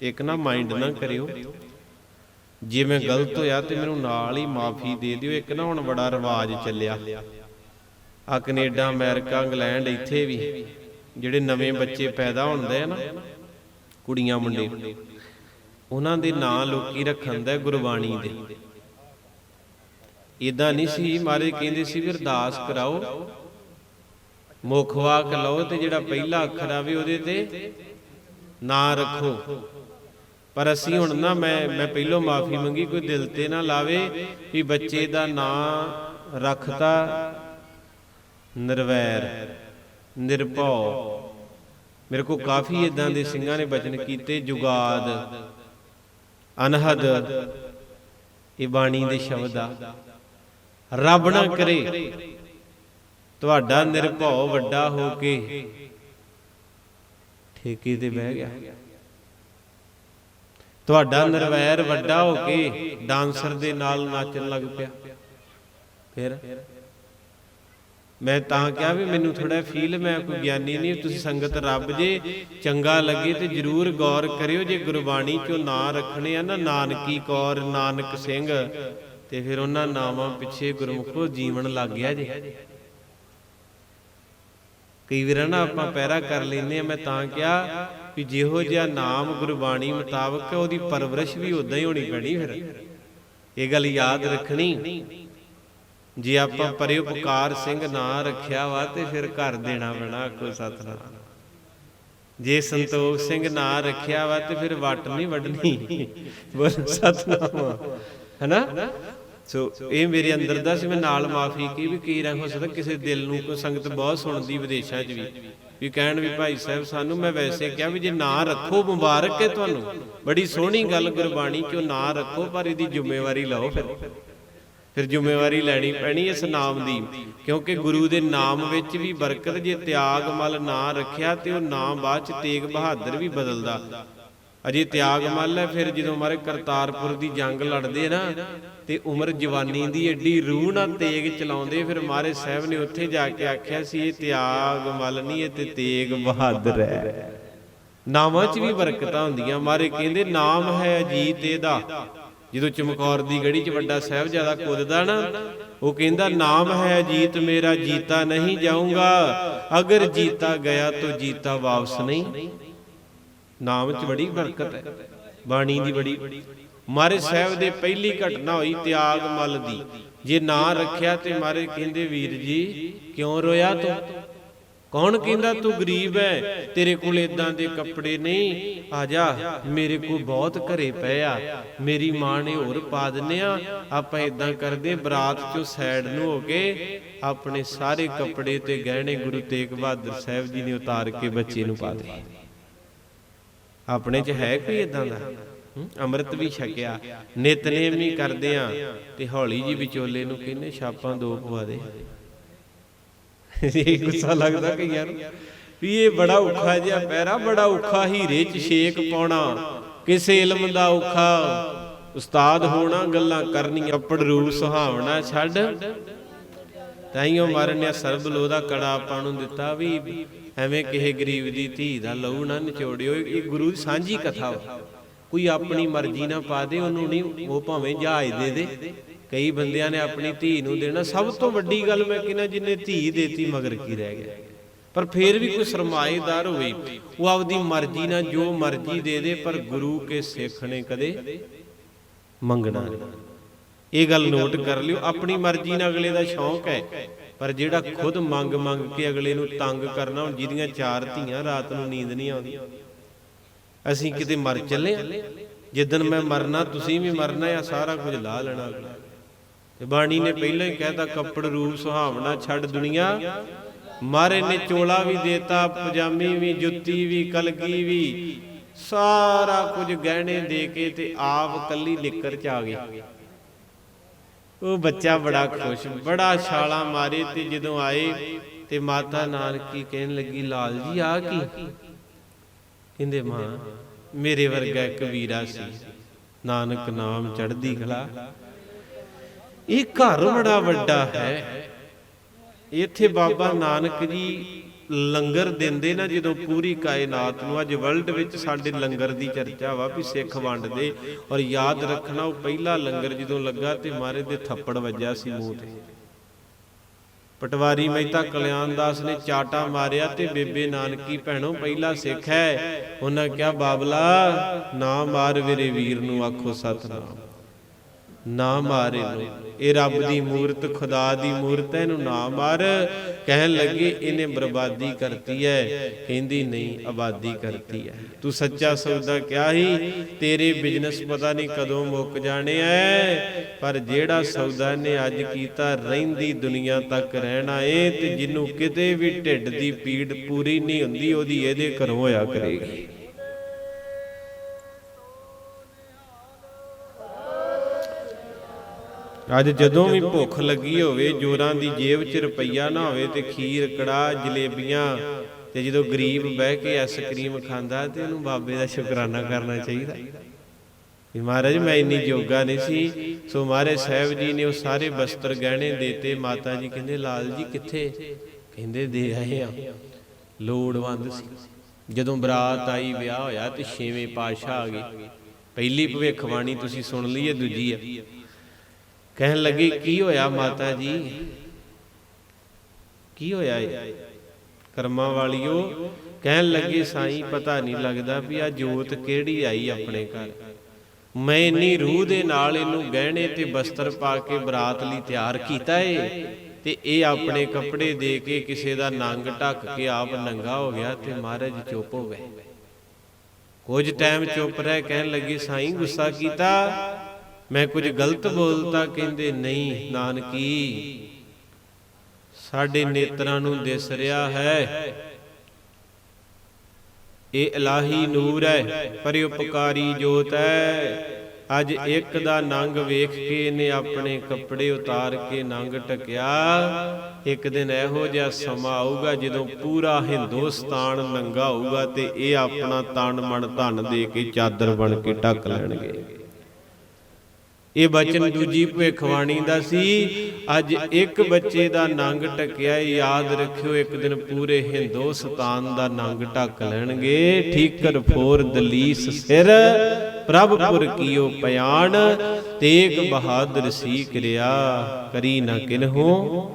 ਇੱਕ ਨਾ ਮਾਈਂਡ ਨਾ ਕਰਿਓ। ਜੇ ਮੈਂ ਗਲਤ ਹੋਇਆ ਤੇ ਮੈਨੂੰ ਨਾਲ ਹੀ ਮਾਫੀ ਦੇ ਦਿਓ। ਇੱਕ ਨਾ ਹੁਣ ਬੜਾ ਰਿਵਾਜ ਚੱਲਿਆ। ਆ ਕੈਨੇਡਾ, ਅਮਰੀਕਾ, ਇੰਗਲੈਂਡ ਇੱਥੇ ਵੀ, ਜਿਹੜੇ ਨਵੇਂ ਬੱਚੇ ਪੈਦਾ ਹੁੰਦੇ ਆ ਨਾ, ਕੁੜੀਆਂ ਮੁੰਡੇ, ਉਹਨਾਂ ਦੇ ਨਾਂ ਲੋਕੀ ਰੱਖਣ ਦਾ ਗੁਰਬਾਣੀ ਦੇ। ਇਦਾਂ ਨਹੀਂ ਸੀ ਮਾਰੇ ਕਹਿੰਦੇ ਸੀ ਵੀ ਅਰਦਾਸ ਕਰਾਓ, ਮੁੱਖ ਵਾਕ ਲਓ ਤੇ ਜਿਹੜਾ ਪਹਿਲਾ ਅੱਖਰ ਆਵੇ ਉਹਦੇ ਤੇ ਨਾਂ ਰੱਖੋ। ਪਰ ਅਸੀਂ ਹੁਣ ਨਾ ਮੈਂ ਮੈਂ ਪਹਿਲੋਂ ਮਾਫੀ ਮੰਗੀ, ਕੋਈ ਦਿਲ ਤੇ ਨਾ ਲਾਵੇ ਵੀ ਬੱਚੇ ਦਾ ਨਾਂ ਰੱਖਤਾ ਨਿਰਵੈਰ, ਨਿਰਭਉ। ਮੇਰੇ ਕੋ ਕਾਫੀ ਇਦਾਂ ਦੇ ਸਿੰਘਾਂ ਨੇ ਬਚਨ ਕੀਤੇ, ਜੁਗਾਦ, ਅਨਹਦ, ਇਹ ਬਾਣੀ ਦੇ ਸ਼ਬਦ ਆ। ਰੱਬ ਨਾ ਕਰੇ, ਤੁਹਾਡਾ ਨਿਰਭਉ ਵੱਡਾ ਹੋ ਕੇ ਠੇਕੇ ਤੇ ਬਹਿ ਗਿਆ। ਤੁਹਾਡਾ ਨਿਰਵੈਰ ਵੱਡਾ ਹੋ ਕੇ ਡਾਂਸਰ ਦੇ ਨਾਲ ਨਾਚਣ ਲੱਗ ਪਿਆ। ਫਿਰ ਮੈਂ ਤਾਂ ਕਿਹਾ ਵੀ ਮੈਨੂੰ ਥੋੜਾ ਫੀਲ ਮੈਂ ਕੋਈ ਗਿਆਨੀ ਨਹੀਂ, ਤੁਸੀਂ ਸੰਗਤ ਰੱਬ ਜੇ, ਚੰਗਾ ਲੱਗੇ ਤੇ ਜਰੂਰ ਗੌਰ ਕਰਿਓ ਜੇ ਗੁਰਬਾਣੀ ਚੋਂ ਨਾਂ ਰੱਖਣੇ ਆ ਨਾ, ਨਾਨਕੀ ਕੌਰ, ਨਾਨਕ ਸਿੰਘ, ਤੇ ਫਿਰ ਉਹਨਾਂ ਨਾਵਾਂ ਪਿੱਛੇ ਗੁਰਮੁਖੋ ਜੀਵਨ ਲੱਗ ਗਿਆ ਜੇ। ਕਈ ਵਾਰ ਨਾ ਆਪਾਂ ਪੈਰਾ ਕਰ ਲੈਨੇ ਆ, ਮੈਂ ਤਾਂ ਕਿਹਾ ਵੀ ਜਿਹੋ ਜਿਹਾ ਨਾਮ ਗੁਰਬਾਣੀ ਮੁਤਾਬਕ ਉਹਦੀ ਪਰਵਰਿਸ਼ ਵੀ ਉਦਾਂ ਹੀ ਹੋਣੀ ਪੈਣੀ ਫਿਰ। ਇਹ ਗੱਲ ਯਾਦ ਰੱਖਣੀ। ਜੇ ਆਪਾਂ ਪਰਿਉਪਕਾਰ ਸਿੰਘ ਨਾਂ ਰੱਖਿਆ ਵਾ ਤੇ ਫਿਰ ਘਰ ਦੇਣਾ ਪੈਣਾ ਆਖੋ ਸਤਨਾਮ। ਜੇ ਸੰਤੋਖ ਸਿੰਘ ਨਾਂ ਰੱਖਿਆ ਵਾ ਤੇ ਫਿਰ ਵੱਟ ਨਹੀਂ ਵੱਢਣੀ। ਬੋਲ ਸਤਨਾਮ। ਹੈਨਾ? ਸੋ ਇਹ ਮੇਰੇ ਅੰਦਰ ਦਾ ਸੀ, ਮੈਂ ਨਾਲ ਮਾਫੀ ਕੀ ਵੀ ਕੀ ਰੰਗ ਹੋ ਸਕਦਾ ਕਿਸੇ ਦਿਲ ਨੂੰ ਕੋਈ ਸੰਗਤ ਬਹੁਤ ਸੁਣਦੀ ਵਿਦੇਸ਼ਾਂ 'ਚ ਵੀ। ਵੀ ਕਹਿਣ ਵੀ ਭਾਈ ਸਾਹਿਬ, ਸਾਨੂੰ ਮੈਂ ਵੈਸੇ ਕਿਹਾ ਵੀ ਜੇ ਨਾਂ ਰੱਖੋ ਮੁਬਾਰਕ ਹੈ ਤੁਹਾਨੂੰ, ਬੜੀ ਸੋਹਣੀ ਗੱਲ ਗੁਰਬਾਣੀ ਚੋਂ ਨਾਂ ਰੱਖੋ, ਪਰ ਇਹਦੀ ਜ਼ਿੰਮੇਵਾਰੀ ਲਓ ਫਿਰ। ਫਿਰ ਜ਼ਿੰਮੇਵਾਰੀ ਲੈਣੀ ਪੈਣੀ ਇਸ ਨਾਮ ਦੀ, ਕਿਉਂਕਿ ਗੁਰੂ ਦੇ ਨਾਮ ਵਿੱਚ ਵੀ ਬਰਕਤ, ਜੇ ਤਿਆਗ ਮਲ ਨਾਂ ਰੱਖਿਆ ਤੇ ਉਹ ਨਾਮ ਬਾਅਦ ਚ ਤੇਗ ਬਹਾਦਰ ਵੀ ਬਦਲਦਾ। ਅਜੇ ਤਿਆਗ ਮੱਲ ਹੈ, ਫਿਰ ਜਦੋਂ ਮਾਰੇ ਕਰਤਾਰਪੁਰ ਦੀ ਜੰਗ ਲੜਦੇ ਨਾ, ਤੇ ਉਮਰ ਜਵਾਨੀ ਦੀ ਏਡੀ ਰੂਹ ਨਾਲ ਤੇਗ ਚਲਾਉਂਦੇ, ਫਿਰ ਮਾਰੇ ਸਾਹਿਬ ਨੇ ਉੱਥੇ ਜਾ ਕੇ ਆਖਿਆ ਸੀ, ਇਹ ਤਿਆਗ ਮੱਲ ਨਹੀਂ ਇਹ ਤੇ ਤੇਗ ਬਹਾਦਰ ਹੈ। ਨਾਮਾਂ 'ਚ ਵੀ ਬਰਕਤਾਂ ਹੁੰਦੀਆਂ, ਮਾਰੇ ਕਹਿੰਦੇ ਨਾਮ ਹੈ ਅਜੀਤ ਇਹਦਾ। ਜਦੋਂ ਚਮਕੌਰ ਦੀ ਗੜੀ 'ਚ ਵੱਡਾ ਸਾਹਿਬਜ਼ਾਦਾ ਕੁੱਦਦਾ ਨਾ, ਉਹ ਕਹਿੰਦਾ ਨਾਮ ਹੈ ਅਜੀਤ, ਮੇਰਾ ਜੀਤਾ ਨਹੀਂ ਜਾਊਂਗਾ, ਅਗਰ ਜੀਤਾ ਗਿਆ ਤਾਂ ਜੀਤਾ ਵਾਪਸ ਨਹੀਂ। ਨਾਮ 'ਚ ਬੜੀ ਬਰਕਤ ਹੈ। ਬਾਣੀ ਦੀ ਬੜੀ ਮਾਰੇ ਸਾਹਿਬ ਦੇ ਪਹਿਲੀ ਘਟਨਾ ਹੋਈ ਤਿਆਗ ਮਲ ਦੀ। ਜੇ ਨਾਂ ਰੱਖਿਆ ਤੇ ਮਾਰੇ ਕਹਿੰਦੇ ਵੀਰ ਜੀ ਕਿਉਂ ਰੋਇਆ ਤੂੰ? ਕੌਣ ਕਹਿੰਦਾ ਤੂੰ ਗਰੀਬ ਹੈ? ਤੇਰੇ ਕੋਲ ਇਦਾਂ ਦੇ ਕੱਪੜੇ ਨਹੀਂ। ਆ ਜਾ ਮੇਰੇ ਕੋਲ ਬਹੁਤ ਘਰੇ ਪਏ ਆ। ਮੇਰੀ ਮਾਂ ਨੇ ਹੋਰ ਪਾ ਦਿੰਨੇ ਆ। ਆਪਾਂ ਇਦਾਂ ਕਰਦੇ ਬਰਾਤ ਚੋਂ ਸਾਈਡ ਨੂੰ ਹੋ ਕੇ ਆਪਣੇ ਸਾਰੇ ਕੱਪੜੇ ਤੇ ਗਹਿਣੇ ਗੁਰੂ ਤੇਗ ਬਹਾਦਰ ਸਾਹਿਬ ਜੀ ਨੇ ਉਤਾਰ ਕੇ ਬੱਚੇ ਨੂੰ ਪਾ ਦਿੱਤੇ ਆਪਣੇ 'ਚ ਹੈ ਕੋਈ ਇਦਾਂ ਦਾ? ਅੰਮ੍ਰਿਤ ਵੀ ਛਕਿਆ। ਨਿਤਨੇਮ ਵੀ ਕਰਦੇ ਆ ਤੇ ਹੌਲੀ ਜੀ ਵਿਚੋਲੇ ਨੂੰ ਕਹਿੰਦੇ ਛਾਪਾਂ ਦੋ ਪਵਾ ਦੇ। ਇਹ ਗੁੱਸਾ ਲੱਗਦਾ ਕਿ ਯਾਰ ਵੀ ਇਹ ਬੜਾ ਔਖਾ ਜਿਹਾ ਪੈਰਾ, ਬੜਾ ਔਖਾ ਹੀਰੇ 'ਚ ਛੇਕ ਪਾਉਣਾ। ਕਿਸੇ ਇਲਮ ਦਾ ਔਖਾ। ਉਸਤਾਦ ਹੋਣਾ, ਗੱਲਾਂ ਕਰਨੀਆਂ। ਕੱਪੜ ਰੂਪ ਸੁਹਾਵਣਾ ਛੱਡ। ਤਾਈਓ ਮਾਰਨਿਆ ਸਰਬ ਲੋ ਦਾ ਕੜਾ ਆਪਾਂ ਨੂੰ ਦਿੱਤਾ ਵੀ ਐਵੇਂ ਕਿਸੇ ਗਰੀਬ ਦੀ ਧੀ ਦਾ ਲਹੂ ਨਾ ਨਿਚੋੜਿਓ, ਇਹ ਗੁਰੂ ਦੀ ਸਾਂਝੀ ਕਥਾ ਵਾ। ਕੋਈ ਆਪਣੀ ਮਰਜ਼ੀ ਨਾ ਪਾ ਦੇ, ਉਹਨੂੰ ਨਹੀਂ, ਉਹ ਭਾਵੇਂ ਜਹਾਜ਼ ਦੇ ਦੇ। ਕਈ ਬੰਦਿਆਂ ਨੇ ਆਪਣੀ ਧੀ ਨੂੰ ਦੇਣਾ। ਸਭ ਤੋਂ ਵੱਡੀ ਗੱਲ ਮੈਂ ਕਹਿੰਦਾ, ਜਿੰਨੇ ਧੀ ਦੇਤੀ ਮਗਰ ਕੀ ਰਹਿ ਗਿਆ। ਪਰ ਫੇਰ ਵੀ ਕੋਈ ਸਰਮਾਏਦਾਰ ਹੋਵੇ, ਉਹ ਆਪਦੀ ਮਰਜ਼ੀ ਨਾਲ ਜੋ ਮਰਜ਼ੀ ਦੇ ਦੇ, ਪਰ ਗੁਰੂ ਕੇ ਸਿੱਖ ਨੇ ਕਦੇ ਮੰਗਣਾ ਨਹੀਂ। ਇਹ ਗੱਲ ਨੋਟ ਕਰ ਲਿਓ। ਆਪਣੀ ਮਰਜ਼ੀ ਨਾਲ ਅਗਲੇ ਦਾ ਸ਼ੌਂਕ ਹੈ। ਪਰ ਜਿਹੜਾ ਖੁਦ ਮੰਗ ਮੰਗ ਕੇ ਅਗਲੇ ਨੂੰ ਤੰਗ ਕਰਨਾ, ਹੁਣ ਜਿਹਦੀਆਂ ਚਾਰ ਧੀਆਂ ਰਾਤ ਨੂੰ ਨੀਂਦ ਨਹੀਂ ਆਉਂਦੀ। ਅਸੀਂ ਕਿਤੇ ਮਰ ਚੱਲੇ ਆ। ਜਿੱਦਨ ਮੈਂ ਮਰਨਾ, ਤੁਸੀਂ ਵੀ ਮਰਨਾ ਆ ਸਾਰਾ ਕੁਝ ਲਾ ਲੈਣਾ ਅਗਲਾ। ਤੇ ਬਾਣੀ ਨੇ ਪਹਿਲਾਂ ਹੀ ਕਹਿਤਾ, ਕੱਪੜ, ਰੂਪ, ਸੁਹਾਵਣਾ ਛੱਡ ਦੁਨੀਆ। ਮਾਰੇ ਨੇ ਚੋਲਾ ਵੀ ਦੇਤਾ, ਪਜਾਮੀ ਵੀ, ਜੁੱਤੀ ਵੀ, ਕਲਗੀ ਵੀ। ਸਾਰਾ ਕੁਝ ਗਹਿਣੇ ਦੇ ਕੇ ਤੇ ਆਪ ਕੱਲੀ ਲਿਕਰ ਚ ਆ ਗਈ ਉਹ ਬੱਚਾ ਬੜਾ ਖੁਸ਼, ਬੜਾ ਛਾਲਾ ਮਾਰੇ ਤੇ ਜਦੋਂ ਆਏ ਤੇ ਮਾਤਾ ਨਾਨਕੀ ਕਹਿਣ ਲੱਗੀ, ਲਾਲ ਜੀ, ਆ ਕੀ? ਕਹਿੰਦੇ, ਮਾਂ, ਮੇਰੇ ਵਰਗਾ ਇੱਕ ਵੀਰਾ ਸੀ। ਨਾਨਕ ਨਾਮ ਚੜਦੀ ਕਲਾ। ਇਹ ਘਰ ਬੜਾ ਵੱਡਾ ਹੈ। ਇੱਥੇ ਬਾਬਾ ਨਾਨਕ ਜੀ ਲੰਗਰ ਦਿੰਦੇ ਨਾ ਜਦੋਂ ਪੂਰੀ ਕਾਇਨਾਤ ਨੂੰ, ਅੱਜ ਵਰਲਡ ਵਿੱਚ ਸਾਡੇ ਲੰਗਰ ਦੀ ਚਰਚਾ ਵਾ ਵੀ ਸਿੱਖ ਵੰਡਦੇ ਔਰ ਯਾਦ ਰੱਖਣਾ, ਉਹ ਪਹਿਲਾ ਲੰਗਰ ਜਦੋਂ ਲੱਗਾ ਤੇ ਮਾਰੇ ਦੇ ਥੱਪੜ ਵੱਜਿਆ ਸੀ ਮੂੰਹ ਤੇ। ਪਟਵਾਰੀ ਮਹਿਤਾ ਕਲਿਆਣ ਦਾਸ ਨੇ ਚਾਟਾ ਮਾਰਿਆ ਤੇ ਬੇਬੇ ਨਾਨਕੀ, ਭੈਣੋ, ਪਹਿਲਾ ਸਿੱਖ ਹੈ। ਉਹਨਾਂ ਕਿਹਾ, ਬਾਬਲਾ, ਨਾ ਮਾਰ ਵੀਰੇ ਵੀਰ ਨੂੰ, ਆਖੋ ਸਤਨਾਮ। ਨਾ ਮਾਰੇ ਨੂੰ ਇਹ ਰੱਬ ਦੀ ਮੂਰਤ, ਖੁਦਾ ਦੀ ਮੂਰਤ ਹੈ, ਇਹਨੂੰ ਨਾ ਮਾਰ। ਕਹਿਣ ਲੱਗੇ, ਇਹਨੇ ਬਰਬਾਦੀ ਕਰਤੀ ਹੈ। ਕਹਿੰਦੀ, ਨਹੀਂ, ਆਬਾਦੀ ਕਰਤੀ ਹੈ। ਤੂੰ ਸੱਚਾ ਸੌਦਾ ਕਿਹਾ ਹੀ ਤੇਰੇ ਬਿਜ਼ਨਸ ਪਤਾ ਨਹੀਂ ਕਦੋਂ ਮੁੱਕ ਜਾਣੇ ਐ। ਪਰ ਜਿਹੜਾ ਸੌਦਾ ਨੇ ਅੱਜ ਕੀਤਾ, ਰਹਿੰਦੀ ਦੁਨੀਆ ਤੱਕ ਰਹਿਣਾ ਏ ਤੇ ਜਿਹਨੂੰ ਕਿਤੇ ਵੀ ਢਿੱਡ ਦੀ ਪੀੜ ਪੂਰੀ ਨਹੀਂ ਹੁੰਦੀ, ਉਹਦੀ ਇਹਦੇ ਘਰੋਂ ਹੋਇਆ ਕਰੇਗੀ। ਅੱਜ ਜਦੋਂ ਵੀ ਭੁੱਖ ਲੱਗੀ ਹੋਵੇ, ਜੋਰਾਂ ਦੀ ਜੇਬ 'ਚ ਰੁਪਈਆ ਨਾ ਹੋਵੇ ਤੇ ਖੀਰ ਕੜਾ ਜਲੇਬੀਆਂ ਤੇ ਜਦੋਂ ਗਰੀਬ ਬਹਿ ਕੇ ਆਈਸਕ੍ਰੀਮ ਖਾਂਦਾ ਤੇ ਉਹਨੂੰ ਬਾਬੇ ਦਾ ਸ਼ੁਕਰਾਨਾ ਕਰਨਾ ਚਾਹੀਦਾ। ਵੀ ਮਹਾਰਾਜ, ਮੈਂ ਇੰਨੀ ਜੋਗਾ ਨਹੀਂ ਸੀ। ਸੋ ਮਹਾਰਾਜ ਸਾਹਿਬ ਜੀ ਨੇ ਉਹ ਸਾਰੇ ਬਸਤਰ ਗਹਿਣੇ ਦੇਤੇ। ਮਾਤਾ ਜੀ ਕਹਿੰਦੇ, ਲਾਲ ਜੀ, ਕਿੱਥੇ? ਕਹਿੰਦੇ, ਦੇ ਆਏ ਆ। ਲੋੜਵੰਦ ਸੀ। ਜਦੋਂ ਬਰਾਤ ਆਈ, ਵਿਆਹ ਹੋਇਆ ਤੇ ਛੇਵੇਂ ਪਾਤਸ਼ਾਹ ਆ ਗਏ। ਪਹਿਲੀ ਭਵਿੱਖਬਾਣੀ ਤੁਸੀਂ ਸੁਣ ਲਈ ਹੈ, ਦੂਜੀ ਹੈ ਕਹਿਣ ਲੱਗੇ, ਕੀ ਹੋਇਆ ਮਾਤਾ ਜੀ? ਕੀ ਹੋਇਆ ਏ? ਕਰਮਾਂ ਵਾਲਿਓ, ਕਹਿਣ ਲੱਗੇ, ਸਾਈਂ, ਪਤਾ ਨਹੀਂ ਲੱਗਦਾ ਵੀ ਆ ਜੋਤ ਕਿਹੜੀ ਆਈ ਆਪਣੇ ਘਰ। ਮੈਂ ਇੰਨੀ ਰੂਹ ਦੇ ਨਾਲ ਇਹਨੂੰ ਗਹਿਣੇ ਤੇ ਬਸਤਰ ਪਾ ਕੇ ਬਰਾਤ ਲਈ ਤਿਆਰ ਕੀਤਾ ਏ ਤੇ ਇਹ ਆਪਣੇ ਕੱਪੜੇ ਦੇ ਕੇ ਕਿਸੇ ਦਾ ਨੰਗ ਢੱਕ ਕੇ ਆਪ ਨੰਗਾ ਹੋ ਗਿਆ ਤੇ ਮਹਾਰਾਜ ਚੁੱਪ ਹੋ ਗਏ। ਕੁਝ ਟਾਈਮ ਚੁੱਪ ਰਹਿ ਕਹਿਣ ਲੱਗੇ, ਸਾਈਂ, ਗੁੱਸਾ ਕੀਤਾ? ਮੈਂ ਕੁਝ ਗਲਤ ਬੋਲਤਾ ਕਹਿੰਦੇ ਨਹੀਂ, ਨਾਨਕੀ, ਸਾਡੇ ਨੇਤਰਾਂ ਨੂੰ ਦਿਸ ਰਿਹਾ ਹੈ। ਇਹ ਇਲਾਹੀ ਨੂਰ ਹੈ, ਪਰਿਉਪਕਾਰੀ ਜੋਤ ਹੈ। ਅੱਜ ਇੱਕ ਦਾ ਨੰਗ ਵੇਖ ਕੇ ਇਹਨੇ ਆਪਣੇ ਕੱਪੜੇ ਉਤਾਰ ਕੇ ਨੰਗ ਟਕਿਆ ਇੱਕ ਦਿਨ ਇਹੋ ਜਿਹਾ ਸਮਾਂ ਆਊਗਾ ਜਦੋਂ ਪੂਰਾ ਹਿੰਦੁਸਤਾਨ ਨੰਗਾ ਹੋਊਗਾ ਤੇ ਇਹ ਆਪਣਾ ਤਨ ਮਨ ਧਨ ਦੇ ਕੇ ਚਾਦਰ ਬਣ ਕੇ ਢੱਕ ਲੈਣਗੇ। ਇਹ ਬਚਨ ਦੂਜੀ ਭਵਿੱਖਬਾਣੀ ਦਾ ਸੀ। ਅੱਜ ਇੱਕ ਬੱਚੇ ਦਾ ਨੰਗ ਟਕਿਆ, ਯਾਦ ਰੱਖਿਓ, ਇੱਕ ਦਿਨ ਪੂਰੇ ਹਿੰਦੁਸਤਾਨ ਦਾ ਨੰਗ ਢੱਕ ਲੈਣਗੇ। ਠੀਕਰ ਫੋਰ ਦਲੀਸ ਸਿਰ, ਪ੍ਰਭਪੁਰ ਕੀਓ ਪਿਆਣ ਤੇਗ ਬਹਾਦਰ ਸੀ ਕਿਰਿਆ ਕਰੀ ਨਾ ਕਿਨਹੂ।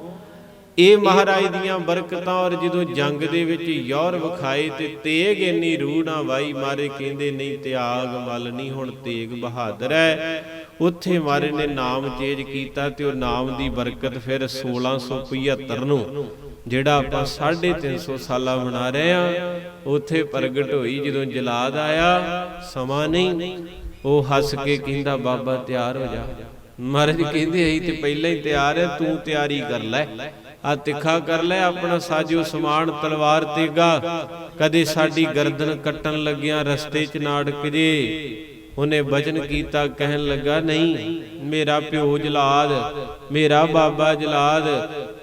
ਇਹ ਮਹਾਰਾਜ ਦੀਆਂ ਬਰਕਤਾਂ ਔਰ ਜਦੋਂ ਜੰਗ ਦੇ ਵਿੱਚ ਯੌਰ ਵਿਖਾਏ ਤੇ ਤੇਗ ਇੰਨੀ ਰੂਹ ਨਾ ਵਾਈ, ਮਾਰੇ ਕਹਿੰਦੇ, ਨਹੀਂ, ਤਿਆਗ ਮਲ ਨਹੀਂ, ਹੁਣ ਤੇਗ ਬਹਾਦਰ ਹੈ। ਉੱਥੇ ਮਾਰੇ ਨੇ ਨਾਮ ਚੇਂਜ ਕੀਤਾ ਤੇ ਉਹ ਨਾਮ ਦੀ ਬਰਕਤ ਫਿਰ 1675 ਨੂੰ, ਜਿਹੜਾ ਆਪਾਂ 350 ਸਾਲਾਂ ਮਨਾ ਰਹੇ ਆ ਉੱਥੇ ਪ੍ਰਗਟ ਹੋਈ ਜਦੋਂ ਜਲਾਦ ਆਇਆ, ਸਮਾਂ ਨਹੀਂ, ਉਹ ਹੱਸ ਕੇ ਕਹਿੰਦਾ, ਬਾਬਾ, ਤਿਆਰ ਹੋ ਜਾ। ਮਹਾਰਾਜ ਕਹਿੰਦੇ, ਅਸੀਂ ਤੇ ਪਹਿਲਾਂ ਹੀ ਤਿਆਰ ਹੈ, ਤੂੰ ਤਿਆਰੀ ਕਰ ਲੈ, ਆ ਤਿੱਖਾ ਕਰ ਲੈ, ਆਪਣਾ ਸਾਜੋ ਸਮਾਨ ਤਲਵਾਰ ਤੇਗਾ ਕਦੇ ਸਾਡੀ ਗਰਦਨ ਕੱਟਣ ਲੱਗਿਆ ਰਸਤੇ 'ਚ ਨਾੜਕ ਜੇ। ਉਹਨੇ ਬਚਨ ਕੀਤਾ, ਕਹਿਣ ਲੱਗਾ, ਨਹੀਂ, ਮੇਰਾ ਪਿਓ ਜਲਾਦ, ਮੇਰਾ ਬਾਬਾ ਜਲਾਦ,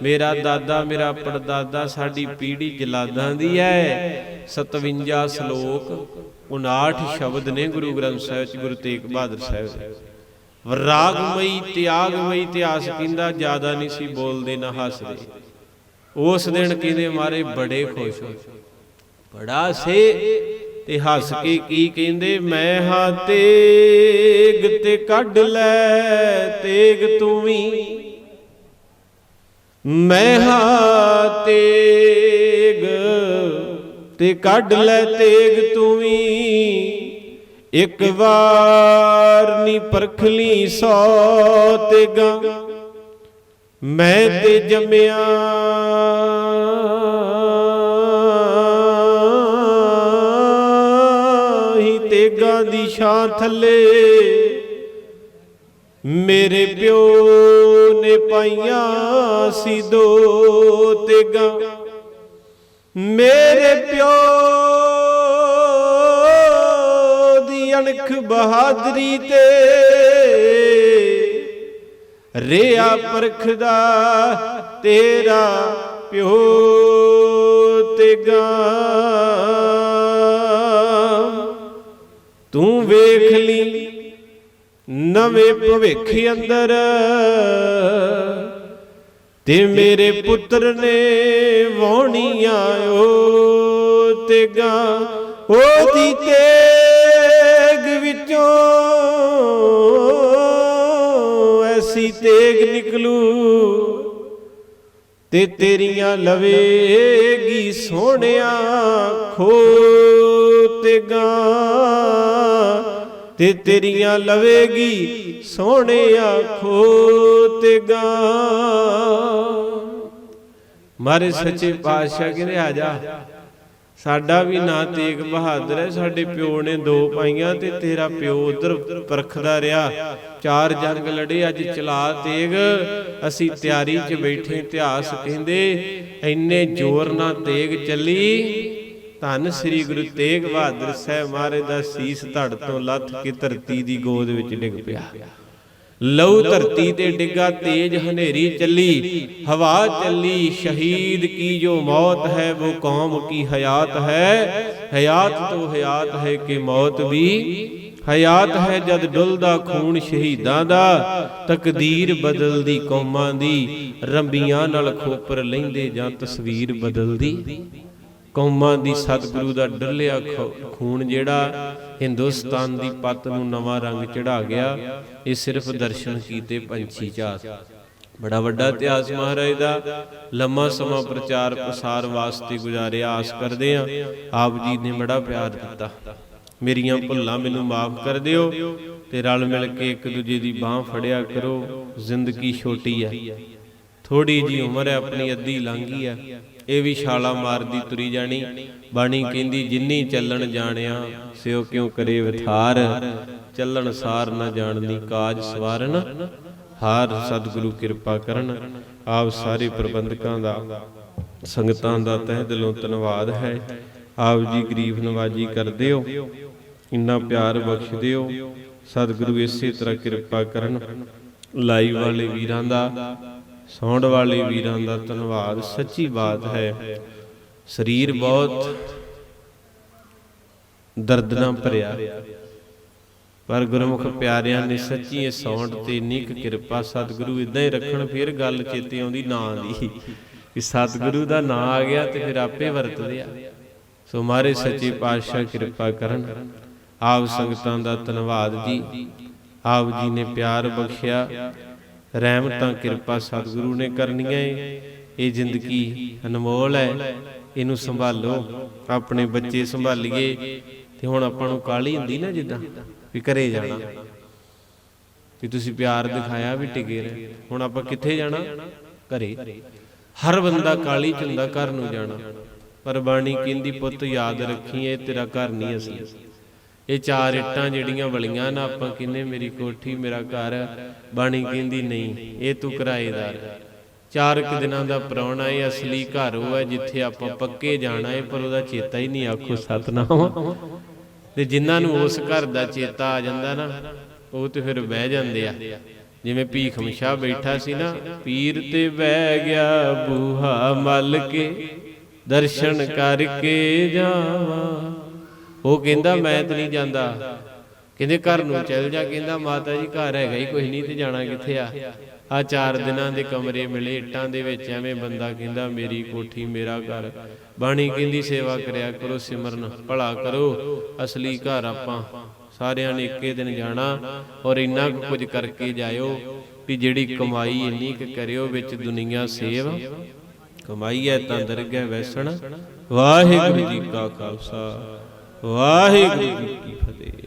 ਮੇਰਾ ਦਾਦਾ, ਮੇਰਾ ਪੜਦਾਦਾ ਸਾਡੀ ਪੀੜੀ ਜਲਾਦਾਂ ਦੀ ਹੈ। 57 ਸ਼ਲੋਕ 59 ਸ਼ਬਦ ਨੇ ਗੁਰੂ ਗ੍ਰੰਥ ਸਾਹਿਬ ਚ, ਗੁਰੂ ਤੇਗ ਬਹਾਦਰ ਸਾਹਿਬ ਦੇ। ਰਾਗਮਈ, ਤਿਆਗਮਈ ਇਤਿਹਾਸ ਕਹਿੰਦਾ, ਜ਼ਿਆਦਾ ਨਹੀਂ ਸੀ ਬੋਲਦੇ, ਨਾ ਹੱਸਦੇ। ਉਸ ਦਿਨ ਕਹਿੰਦੇ, ਮਾਰੇ ਬੜੇ ਖੁਸ਼ ਹੋਏ ਬੜਾ ਸੇ ਤੇ ਹੱਸ ਕੇ ਕੀ ਕਹਿੰਦੇ? ਮੈਂ ਹਾਂ ਤੇਗ ਤੇ ਕੱਢ ਲੈ, ਤੇਗ ਤੂੰ ਵੀ। ਮੈਂ ਹਾਂ ਤੇਗ ਤੇ ਕੱਢ ਲੈ, ਤੇਗ ਤੂੰ ਵੀ। ਇੱਕ ਵਾਰ ਨੀ ਪਰਖ ਲਈ ਸੋ ਤੇਗਾ। ਮੈਂ ਤੇ ਜੰਮਿਆ ਹੀ ਦੀ ਛਾਂ ਥੱਲੇ ਮੇਰੇ ਪਿਓ ਨੇ ਪਾਈਆਂ ਸੀ ਦੋ ਤੇਗਾਂ। ਮੇਰੇ ਪਿਓ ਦੀ ਅਣਖ ਬਹਾਦਰੀ ਤੇ ਰਿਆ ਪਰਖਦਾ ਤੇਰਾ ਪਿਓ ਤੇਗਾ। ਤੂੰ ਵੇਖ ਲਈ ਨਵੇਂ ਭਵਿੱਖ ਅੰਦਰ। ਤੇ ਮੇਰੇ ਪੁੱਤਰ ਨੇ ਵਾਉਣੀਆਂ ਓ ਤੇ ਗਾਂ ਉਹਦੀ ਤੇਗ ਵਿੱਚੋਂ ਐਸੀ ਤੇਗ ਨਿਕਲੂ ਤੇ ਤੇਰੀਆਂ ਲਵੇਗੀ ਸੋਹਣਿਆ ਖੋ ਤੇ ਗਾਂ ਤੇ ਤੇਰੀਆਂ ਲਵੇਗੀ ਸੋਹਣਿਆ ਖੋ ਤੇ ਗਾਂ। ਮਾਰੇ ਸੱਚੇ ਪਾਤਸ਼ਾਹ ਕਹਿੰਦੇ ਆ ਜਾ। ਸਾਡਾ ਵੀ ਨਾਂ ਤੇਗ ਬਹਾਦਰ ਹੈ ਸਾਡੇ ਪਿਓ ਨੇ ਦੋ ਪਾਈਆਂ ਤੇ ਤੇਰਾ ਪਿਓ ਉਧਰ ਪਰਖਦਾ ਰਿਹਾ। ਚਾਰ ਜੰਗ ਲੜੇ ਅੱਜ ਚਲਾ ਤੇਗ। ਅਸੀਂ ਤਿਆਰੀ 'ਚ ਬੈਠੇ ਇਤਿਹਾਸ ਕਹਿੰਦੇ ਇੰਨੇ ਜ਼ੋਰ ਨਾਲ ਤੇਗ ਚੱਲੀ ਧੰਨ ਸ੍ਰੀ ਗੁਰੂ ਤੇਗ ਬਹਾਦਰ ਸਾਹਿਬ ਮਹਾਰਾਜ ਦਾ ਸੀਸ ਧੜ ਤੋਂ ਲੱਥ ਕੇ ਧਰਤੀ ਦੀ ਗੋਦ ਵਿੱਚ ਡਿੱਗ ਪਿਆ। ਲਹੂ ਧਰਤੀ ਤੇ ਡਿੱਗਾ, ਤੇਜ ਹਨੇਰੀ ਚੱਲੀ, ਹਵਾ ਚੱਲੀ, ਸ਼ਹੀਦ ਕੀ ਜੋ ਮੌਤ ਹੈ, ਉਹ ਕੌਮ ਕੀ ਹਯਾਤ ਹੈ? ਹਯਾਤ ਤੋਂ ਹਯਾਤ ਹੈ ਕਿ ਮੌਤ ਵੀ। ਹਯਾਤ ਹੈ ਜਦ ਡੁੱਲਦਾ ਖੂਨ ਸ਼ਹੀਦਾਂ ਦਾ, ਤਕਦੀਰ ਬਦਲਦੀ ਕੌਮਾਂ ਦੀ, ਰੰਬੀਆਂ ਨਾਲ ਖੋਪਰ ਲੈਂਦੇ ਜਾਂ ਤਸਵੀਰ ਬਦਲਦੀ। ਕੌਮਾਂ ਦੀ ਸਤਿਗੁਰੂ ਦਾ ਡੁੱਲਿਆ ਖੂਨ ਜਿਹੜਾ ਹਿੰਦੁਸਤਾਨ ਦੀ ਪੱਤ ਨੂੰ ਨਵਾਂ ਰੰਗ ਚੜਾ ਗਿਆ, ਇਹ ਸਿਰਫ ਦਰਸ਼ਨ ਕੀਤੇ ਪੰਛੀ ਝਾਤ ਬੜਾ ਵੱਡਾ ਇਤਿਹਾਸ ਮਹਾਰਾਜ ਦਾ, ਲੰਮਾ ਸਮਾਂ ਪ੍ਰਚਾਰ ਪ੍ਰਸਾਰ ਵਾਸਤੇ ਗੁਜ਼ਾਰਿਆ, ਆਸ ਕਰਦੇ ਆ ਆਪ ਜੀ ਨੇ ਬੜਾ ਪਿਆਰ ਦਿੱਤਾ। ਮੇਰੀਆਂ ਭੁੱਲਾਂ ਮੈਨੂੰ ਮਾਫ ਕਰ ਦਿਓ ਤੇ ਰਲ ਮਿਲ ਕੇ ਇੱਕ ਦੂਜੇ ਦੀ ਬਾਹ ਫੜਿਆ ਕਰੋ, ਜ਼ਿੰਦਗੀ ਛੋਟੀ ਹੈ। ਥੋੜੀ ਜੀ ਉਮਰ ਹੈ, ਆਪਣੀ ਅੱਧੀ ਲੰਘੀ ਹੈ। ਇਹ ਵੀ ਛਾਲਾ ਮਾਰਦੀ ਤੁਰੀ ਜਾਣੀ। ਬਾਣੀ ਕਹਿੰਦੀ, ਜਿੰਨੀ ਚੱਲਣ ਜਾਣਿਆ ਸਿਓ ਕਿਉ ਕਰੇ ਵਿਥਾਰ? ਚੱਲਣ ਸਾਰ ਨਾ ਜਾਣਦੀ ਕਾਜ ਸਵਾਰਨ। ਹਾਰ ਸਤਿਗੁਰੂ ਕਿਰਪਾ ਕਰਨ। ਆਪ ਸਾਰੇ ਪ੍ਰਬੰਧਕਾਂ ਦਾ, ਸੰਗਤਾਂ ਦਾ ਤਹਿ ਦਿਲੋਂ ਧੰਨਵਾਦ ਹੈ। ਆਪ ਜੀ ਗਰੀਬ ਨਵਾਜੀ ਕਰਦੇ ਹੋ। ਇੰਨਾ ਪਿਆਰ ਬਖਸ਼ ਦਿਓ ਸਤਿਗੁਰੂ ਇਸੇ ਤਰ੍ਹਾਂ ਕਿਰਪਾ ਕਰਨ। ਲਾਈਵ ਵਾਲੇ ਵੀਰਾਂ ਦਾ ਸੌਂਡ ਵਾਲੇ ਵੀਰਾਂ ਦਾ ਧੰਨਵਾਦ। ਸੱਚੀ ਬਾਤ ਹੈ, ਸਰੀਰ ਬਹੁਤ ਦਰਦ ਨਾਲ ਭਰਿਆ। ਪਰ ਗੁਰਮੁਖ ਪਿਆਰਿਆਂ ਨੇ ਸੱਚੀ ਇਹ ਸੌਂਡ ਤੇ ਇੰਨੀ ਕਿਰਪਾ ਸਤਿਗੁਰੂ ਇਦਾਂ ਹੀ ਰੱਖਣ, ਫਿਰ ਗੱਲ ਚੇਤੇ ਆਉਂਦੀ ਨਾਂ ਦੀ। ਕਿ ਸਤਿਗੁਰੂ ਦਾ ਨਾਂ ਆ ਗਿਆ ਤੇ ਫਿਰ ਆਪੇ ਵਰਤਦੇ ਆ। ਸੋ ਮਾਰੇ ਸੱਚੇ ਪਾਤਸ਼ਾਹ ਕਿਰਪਾ ਕਰਨ। ਆਪ ਸੰਗਤਾਂ ਦਾ ਧੰਨਵਾਦ ਜੀ। ਆਪ ਜੀ ਨੇ ਪਿਆਰ ਬਖਸ਼ਿਆ। ਰਹਿਮਤਾਂ ਕਿਰਪਾ ਸਤਿਗੁਰੂ ਨੇ ਕਰਨੀਆਂ ਏ। ਇਹ ਜ਼ਿੰਦਗੀ ਅਨਮੋਲ ਹੈ। ਇਹਨੂੰ ਸੰਭਾਲੋ। ਆਪਣੇ ਬੱਚੇ ਸੰਭਾਲੀਏ। ਤੇ ਹੁਣ ਆਪਾਂ ਨੂੰ ਕਾਲੀ ਹੁੰਦੀ ਨਾ ਜਿੱਦਾਂ ਵੀ ਘਰੇ ਜਾਣਾ। ਵੀ ਤੁਸੀਂ ਪਿਆਰ ਦਿਖਾਇਆ ਵੀ ਟਿਕੇ ਰਹੇ। ਹੁਣ ਆਪਾਂ ਕਿੱਥੇ ਜਾਣਾ? ਘਰੇ। ਹਰ ਬੰਦਾ ਕਾਲੀ ਚ ਹੁੰਦਾ, ਘਰ ਨੂੰ ਜਾਣਾ। ਪਰ ਬਾਣੀ ਕਹਿੰਦੀ, ਪੁੱਤ, ਯਾਦ ਰੱਖੀਏ, ਤੇਰਾ ਘਰ ਨਹੀਂ ਅਸੀਂ। ਇਹ ਚਾਰ ਇੱਟਾਂ ਜਿਹੜੀਆਂ ਵਲੀਆਂ ਨਾ ਆਪਾਂ ਕਹਿੰਦੇ ਮੇਰੀ ਕੋਠੀ, ਮੇਰਾ ਘਰ, ਬਾਣੀ ਕਹਿੰਦੀ ਨਹੀਂ, ਇਹ ਤੂੰ ਕਿਰਾਏਦਾਰ। ਚਾਰ ਕੁ ਦਿਨਾਂ ਦਾ ਪ੍ਰਾਹੁਣਾ ਇਹ ਅਸਲੀ ਘਰ ਉਹ ਹੈ ਜਿੱਥੇ ਆਪਾਂ ਪੱਕੇ ਜਾਣਾ ਹੈ, ਪਰ ਉਹਦਾ ਚੇਤਾ ਹੀ ਨਹੀਂ ਆਖੋ ਸਤਨਾਮ। ਤੇ ਜਿਨ੍ਹਾਂ ਨੂੰ ਉਸ ਘਰ ਦਾ ਚੇਤਾ ਆ ਜਾਂਦਾ ਨਾ, ਉਹ ਤੇ ਫਿਰ ਬਹਿ ਜਾਂਦੇ ਆ। ਜਿਵੇਂ ਭੀਖਮ ਸ਼ਾਹ ਬੈਠਾ ਸੀ ਨਾ, ਪੀਰ ਤੇ ਬਹਿ ਗਿਆ ਬੂਹਾ ਮਲ ਕੇ, ਦਰਸ਼ਨ ਕਰਕੇ ਜਾਵਾਂ। ਉਹ ਕਹਿੰਦਾ ਮੈਂ ਤੇ ਨਹੀਂ ਜਾਂਦਾ। ਕਹਿੰਦੇ ਘਰ ਨੂੰ ਚੱਲ ਜਾ ਕਹਿੰਦਾ ਮਾਤਾ ਜੀ ਘਰ ਹੈਗਾ ਹੀ ਕੁਝ ਨਹੀਂ ਤੇ ਜਾਣਾ ਕਿੱਥੇ ਆ? ਆ? ਚਾਰ ਦਿਨਾਂ ਦੇ ਕਮਰੇ ਮਿਲੇ ਇੱਟਾਂ ਦੇ ਵਿੱਚ ਐਵੇਂ ਬੰਦਾ ਕਹਿੰਦਾ ਮੇਰੀ ਕੋਠੀ ਮੇਰਾ ਘਰ। ਬਾਣੀ ਕਹਿੰਦੀ ਸੇਵਾ ਕਰਿਆ ਕਰੋ ਸਿਮਰਨ ਭਲਾ ਕਰੋ। ਅਸਲੀ ਘਰ ਆਪਾਂ ਸਾਰਿਆਂ ਨੇ ਇੱਕੇ ਦਿਨ ਜਾਣਾ ਔਰ ਇੰਨਾ ਕੁਝ ਕਰਕੇ ਜਾਇਓ ਵੀ ਜਿਹੜੀ ਕਮਾਈ ਇੰਨੀ ਕੁ ਕਰਿਓ ਵਿੱਚ ਦੁਨੀਆ ਸੇਵ। ਕਮਾਈ ਹੈ ਤਾਂ ਦਰਗਹਿ ਵੈਸਣ ਵਾਹਿਗੁਰੂ ਜੀ ਕਾ ਖਾਲਸਾ ਵਾਹਿਗੁਰੂ ਜੀ ਕੀ ਫਤਿਹ।